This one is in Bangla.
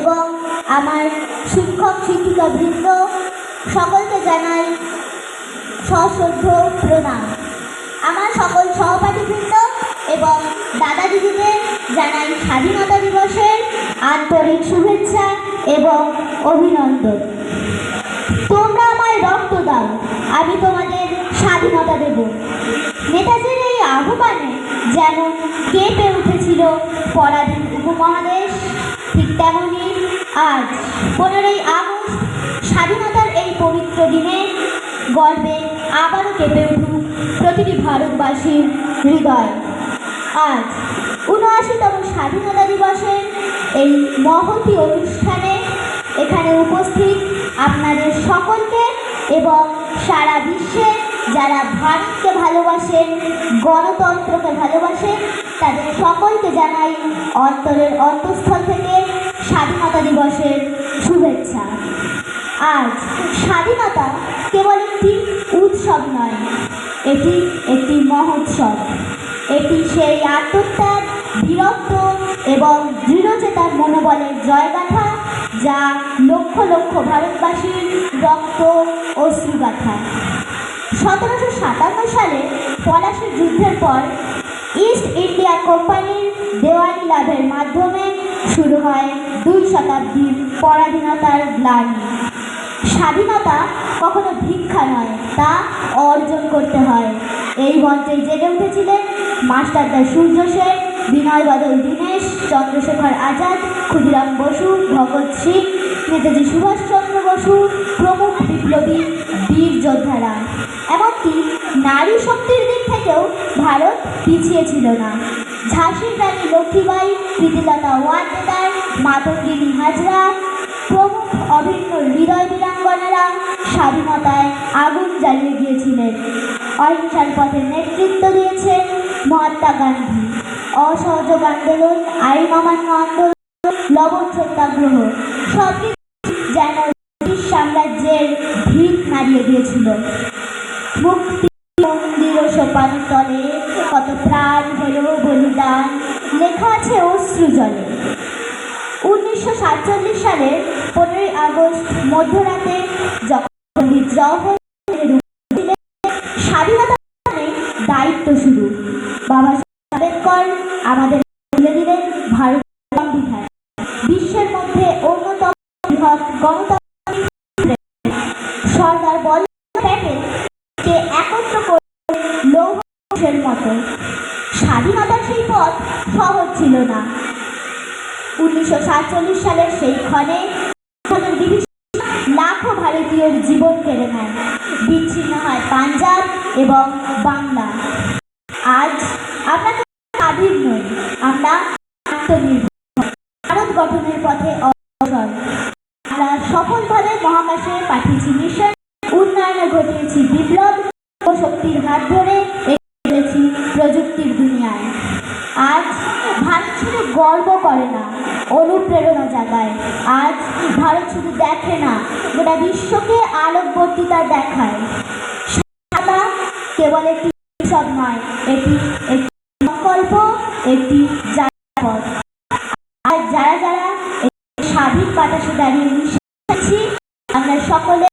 এবং আমার শিক্ষক, শিক্ষিকা বৃন্দ সকলকে জানাই সশ্রদ্ধ প্রণাম। আমার সকল সহপাঠীবৃন্দ এবং দাদা দিদিদের জানাই স্বাধীনতা দিবসের আন্তরিক শুভেচ্ছা এবং অভিনন্দন। তোমরা আমায় রক্ত দাও, আমি তোমাদের স্বাধীনতা দেব। নেতাজির এই আহ্বানে যেমন কেঁপে উঠেছিল পরাধীন উপমহাদেশ, ঠিক তেমনই আজ পনেরোই আগস্ট স্বাধীনতার এই পবিত্র দিনে গর্বে আবারও কেঁপে উঠুক প্রতিটি ভারতবাসীর হৃদয়। আজ উনআশিতম স্বাধীনতা দিবসের এই মহতি অনুষ্ঠানে এখানে উপস্থিত আপনাদের সকলকে এবং সারা বিশ্বে যারা ভারতকে ভালোবাসেন, গণতন্ত্রকে ভালোবাসেন, তাদের সকলকে জানাই অন্তরের স্বাধীনতা দিবসের শুভেচ্ছা। আজ স্বাধীনতা কেবল একটি উৎসব নয়, এটি একটি মহোৎসব। এটি সেই আত্মত্যাগ, বীরত্ব এবং দৃঢ়চেতার মনোবলের জয়গাথা, যা লক্ষ লক্ষ ভারতবাসীর রক্ত ও অশ্রুগাথা সতেরোশো সাতান্ন সালে পলাশীর যুদ্ধের পর ইস্ট ইন্ডিয়া কোম্পানির দেওয়ানি লাভের মাধ্যমে শুরু হয় দুই শতাব্দীর পরাধীনতার গ্লানি। স্বাধীনতা কখনো ভিক্ষা নয়, তা অর্জন করতে হয়। এই মঞ্চে জেগে উঠেছিলেন মাস্টারদা সূর্য সেন, বিনয় বাদল দীনেশ, চন্দ্রশেখর আজাদ, ক্ষুদিরাম বসু, ভগৎ সিং, নেতাজি সুভাষচন্দ্র বসু, প্রমুখ বিপ্লবী বীর যোদ্ধারা। এমনকি নারী শক্তির দিক থেকেও ভারত পিছিয়ে ছিল না। ঝাঁসির রানী লক্ষ্মীবাই প্রীতিলতা ওয়াদ্দেদার মাতঙ্গিনী হাজরা, প্রমুখ অভিন্ন হৃদয় বীরাঙ্গনারা স্বাধীনতায় আগুন জ্বালিয়ে গিয়েছিলেন অহিংসার পথে নেতৃত্ব দিয়েছেন মহাত্মা গান্ধী। অসহযোগ আন্দোলন, আইন অমান্য আন্দোলন, লবণ সত্যাগ্রহ সব যেন ব্রিটিশ সাম্রাজ্যের ভিত নাড়িয়ে দিয়েছিল। মুক্তি মন্দির ও সোপান তলে কত প্রাণ হলো বলিদান, লেখা আছে অশ্রু জলে উনিশশো সাতচল্লিশ সালের পনেরোই আগস্ট মধ্যরাতে যখন জওহর স্বাধীনতা দায়িত্ব শুরু। বাবা আম্বেদকর আমাদের তুলে দিলেন ভারত সংবিধান বিশ্বের মধ্যে অন্যতম বৃহৎ গণতান্ত্রিক সরদার বল্লভ প্যাটেলকে একত্র করে লৌহের মতো। স্বাধীনতার সেই পথ সহজ ছিল না। উনিশশো সাতচল্লিশ সালের সেই ক্ষণে লাখো ভারতীয়র জীবন কেড়ে নেয়। বিচ্ছিন্ন হয় পাঞ্জাব এবং বাংলা। আজ আমরা স্বাধীন নই, আমরা ভারত গঠনের পথে অগ্রসর। আমরা সফলভাবে মহাকাশে পাঠিয়েছি মিশন, উন্নয়নে ঘটিয়েছি বিপ্লব ও শক্তির হাত ধরে আজ ভারত শুধু দেখে না গোটা বিশ্বকে আলোকবর্তিতা দেখায়। সাদা কেবল একটি উৎসব নয় এটি একটি সংকল্প একটি জায়গাপথ আর যারা যারা স্বাধীন বাতাসে দাঁড়িয়ে নিচ্ছি, আমরা সকলে